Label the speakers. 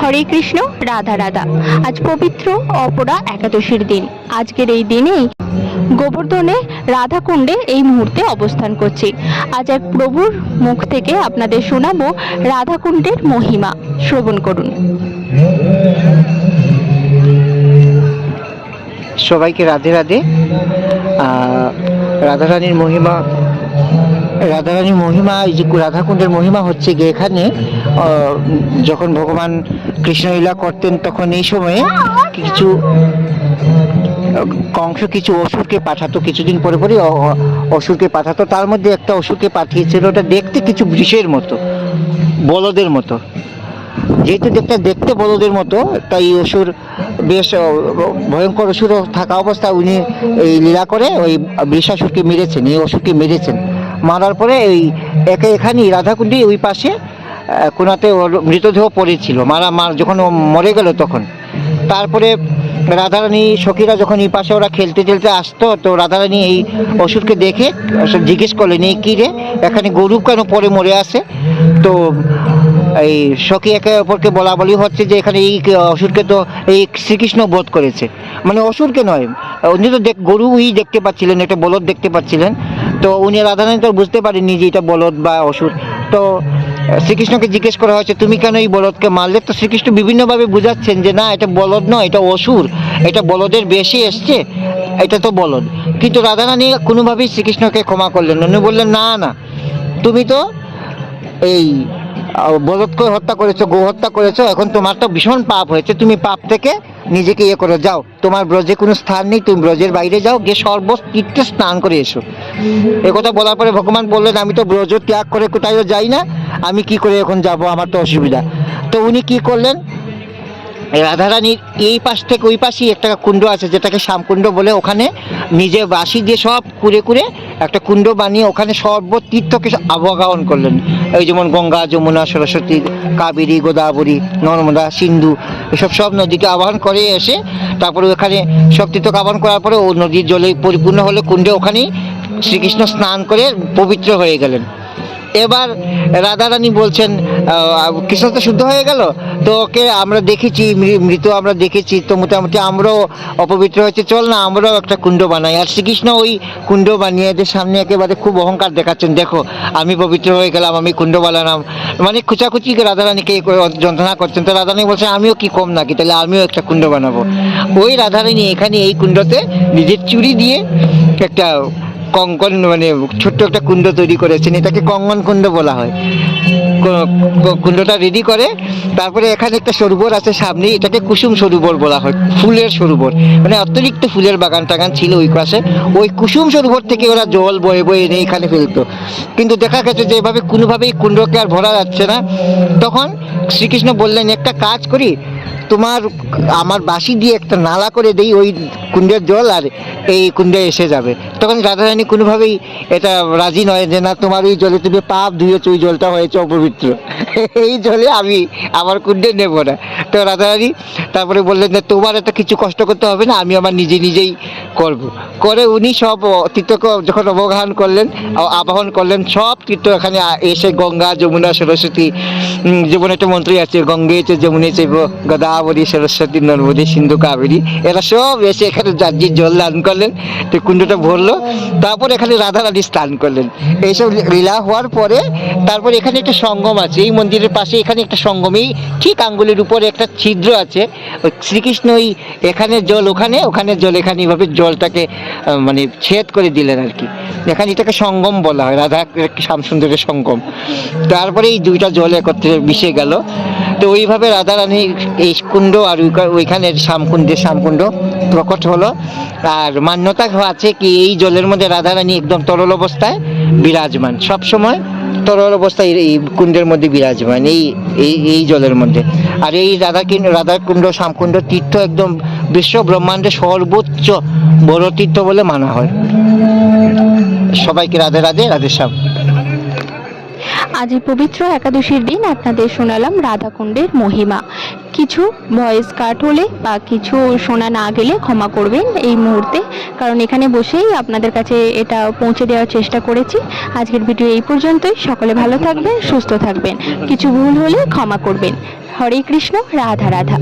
Speaker 1: হরে কৃষ্ণ, রাধা রাধা। আজ পবিত্র অপরা একাদশীর দিন। আজকের এই দিনেই গোবর্ধনে রাধাকুণ্ডে এই মুহূর্তে অবস্থান করছি। আজ এক প্রভুর মুখ থেকে আপনাদের শোনাবো রাধাকুণ্ডের মহিমা। শ্রবণ করুন।
Speaker 2: সবাইকে রাধে রাধে। রাধারানীর মহিমা রাধারানীর মহিমা, এই যে রাধাকুণ্ডের মহিমা হচ্ছে গিয়ে এখানে যখন ভগবান কৃষ্ণলীলা করতেন তখন এই সময়ে কিছু, কংস কিছু অসুরকে পাঠাতো, কিছুদিন পরে পরে অসুরকে পাঠাতো, তার মধ্যে একটা অসুরকে পাঠিয়েছিল, ওটা দেখতে কিছু বৃষের মতো, বলদের মতো। যেহেতু দেখতে দেখতে বলদের মতো, তাই অসুর বেশ ভয়ঙ্কর অসুর থাকা অবস্থায় উনি এই লীলা করে, ওই বৃষাসুরকে মেরেছেন, এই অসুরকে মেরেছেন। মারার পরে এই একে এখানেই রাধাকুণ্ডি ওই পাশে কোনাতে ওর মৃতদেহ পড়েছিল। মারা মার যখন ও মরে গেল তখন। তারপরে রাধারানী, সখীরা যখন এই পাশে ওরা খেলতে খেলতে আসতো, তো রাধারানী এই অসুরকে দেখে জিজ্ঞেস করলেন এই কী রে? এখানে গরু কেন পরে মরে আসে তো এই সখী একে অপরকে বলা বলি হচ্ছে যে, এখানে এই অসুরকে তো এই শ্রীকৃষ্ণ বধ করেছে। মানে অসুরকে নয় উনি তো দেখ, গরুই দেখতে পাচ্ছিলেন, একটা বলদ দেখতে পাচ্ছিলেন। তো উনি রাধারানী তো বুঝতে পারেননি যে এটা বলদ বা অসুর। তো শ্রীকৃষ্ণকে জিজ্ঞেস করা হয়েছে, তুমি কেন এই বলদকে মারলে? তো শ্রীকৃষ্ণ বিভিন্নভাবে বুঝাচ্ছেন যে, না, এটা বলদ নয়, এটা অসুর। এটা বলদের বেশি এসছে, এটা তো বলদ। কিন্তু রাধারানী কোনোভাবেই শ্রীকৃষ্ণকে ক্ষমা করলেন উনি বললেন, না না। তুমি তো এই বলদকে হত্যা করেছ, গো হত্যা করেছ, এখন তোমার তো ভীষণ পাপ হয়েছে, তুমি পাপ থেকে নিজেকে ইয়ে করে, যাও। তোমার ব্রজে কোনো স্থান নেই, তুমি ব্রজের বাইরে যাও, গিয়ে সর্বতীর্থে স্নান করে এসো। কথা বলার পরে ভগবান বললেন, আমি তো ব্রজ ত্যাগ করে কোথাও যাই না, আমি কি করে এখন যাব? আমার তো অসুবিধা। তো উনি কি করলেন? রাধারানীর এই পাশ থেকে ওই পাশেই একটা কুণ্ড আছে, যেটাকে শ্যামকুণ্ড বলে, ওখানে নিজে বাঁশি দিয়ে সব কুড়ে কুড়ে একটা কুণ্ড বানিয়ে ওখানে সর্বতীর্থকে আবগাহন করলেন। এই যেমন গঙ্গা, যমুনা, সরস্বতী, কাবেরী, গোদাবরী, নর্মদা, সিন্ধু, এসব সব নদীকে আবাহন করে এসে তারপরে ওখানে সব তীর্থকে আবাহন করার পরে ও নদীর জলে পরিপূর্ণ হলে কুণ্ডে ওখানেই শ্রীকৃষ্ণ স্নান করে পবিত্র হয়ে গেলেন। এবার রাধারানী বলছেন কৃষ্ণ তো শুদ্ধ হয়ে গেল, তো ওকে আমরা দেখেছি মৃত আমরা দেখেছি, তো মোটামুটি আমরাও অপবিত্র হয়েছে। চল না, আমরাও একটা কুণ্ড বানাই। আর শ্রীকৃষ্ণ ওই কুণ্ড বানিয়ে এদের সামনে একেবারে খুব অহংকার দেখাচ্ছেন। দেখো, আমি পবিত্র হয়ে গেলাম, আমি কুণ্ড বানালাম। মানে খুচাখুচি রাধারানীকে যন্ত্রণা করছেন। তো রাধারানী বলছেন আমিও কি কম নাকি? তাহলে আমিও একটা কুণ্ড বানাবো। ওই রাধারানী এখানে এই কুণ্ডতে নিজের চুরি দিয়ে একটা কঙ্কন মানে ছোট্ট একটা কুণ্ড তৈরি করেছেন, এটাকে কঙ্গন কুণ্ড বলা হয়। কুণ্ডটা রেডি করে, তারপরে এখানে একটা সরোবর আছে সামনে, এটাকে কুসুম সরোবর বলা হয়, ফুলের সরোবর। মানে অতিরিক্ত ফুলের বাগান টাগান ছিল ওই পাশে, ওই কুসুম সরোবর থেকে ওরা জল বয়ে বয়ে এনে এখানে ফেলতো। কিন্তু দেখা গেছে যে এভাবে কোনোভাবেই কুণ্ডকে আর ভরা যাচ্ছে না। তখন শ্রীকৃষ্ণ বললেন, একটা কাজ করি তোমার আমার বাঁশি দিয়ে একটা নালা করে দেই ওই কুণ্ডের জল আর এই কুণ্ডে এসে যাবে। তখন রাধারানী কোনোভাবেই এটা রাজি নয় যে না, তোমার ওই জলে তুমি পাপ ধুয়েছো, ওই জলটা হয়েছে অপবিত্র। এই জলে আমি আমার কুণ্ডে নেব না। তো রাধারানী তারপরে বললেন যে, তোমার এত কিছু কষ্ট করতে হবে না, আমি আমার নিজে নিজেই করব করে উনি সব তীর্থকে যখন অবগাহন করলেন আবাহন করলেন, সব তীর্থ এখানে এসে গঙ্গা, যমুনা, সরস্বতী যেমন একটা মন্ত্রী আছে, গঙ্গে চে যমুনে গদাবরী, সরস্বতী, নর্মদী, সিন্ধু, কাবেরী, এরা সব এসে এখানে যার জল দান করলেন, তো কুণ্ডটা ভরলো, তারপর এখানে রাধারানী স্নান করলেন। এইসব লীলা হওয়ার পরে তারপর এখানে একটা সঙ্গম আছে, এই মন্দিরের পাশে এখানে একটা সঙ্গমেই, ঠিক আঙ্গুলের উপরে একটা ছিদ্র আছে শ্রীকৃষ্ণ ওই এখানে জল, ওখানে ওখানে জল, এখানে এইভাবে জলটাকে মানে ছেদ করে দিলেন আর কি। এখানে এটাকে সঙ্গম বলা হয়, রাধা শ্যামসুন্দরের সঙ্গম। তারপরে এই দুইটা জল একত্রে মিশে গেল। তো ওইভাবে রাধারানী এই কুণ্ড আর ওইখানের শ্যামকুণ্ডের শ্যামকুণ্ড প্রকট হলো। আর মান্যতা আছে কি, এই জলের মধ্যে রাধারানী একদম তরল অবস্থায় বিরাজমান। সব সময় তরল অবস্থায় এই- কুণ্ডের মধ্যে বিরাজমান, এই এই এই জলের মধ্যে। আর এই রাধা রাধাকুণ্ড, শ্যামকুণ্ড তীর্থ একদম বিশ্ব ব্রহ্মাণ্ডের সর্বোচ্চ বড় তীর্থ বলে মানা হয়। সবাইকে রাধে রাধে রাধে শ্যাম।
Speaker 1: আজ পবিত্র একাদশীর দিন আপনাদের শোনালাম রাধাকুণ্ডের মহিমা। কিছু ভয়েস কাট হলে বা কিছু শোনা না গেলে ক্ষমা করবেন এই মুহূর্তে, কারণ এখানে বসেই আপনাদের কাছে এটা পৌঁছে দেওয়ার চেষ্টা করেছি। আজকের ভিডিও এই পর্যন্তই। সকলে ভালো থাকবেন, সুস্থ থাকবেন। কিছু ভুল হলে ক্ষমা করবেন। হরে কৃষ্ণ, রাধা রাধা।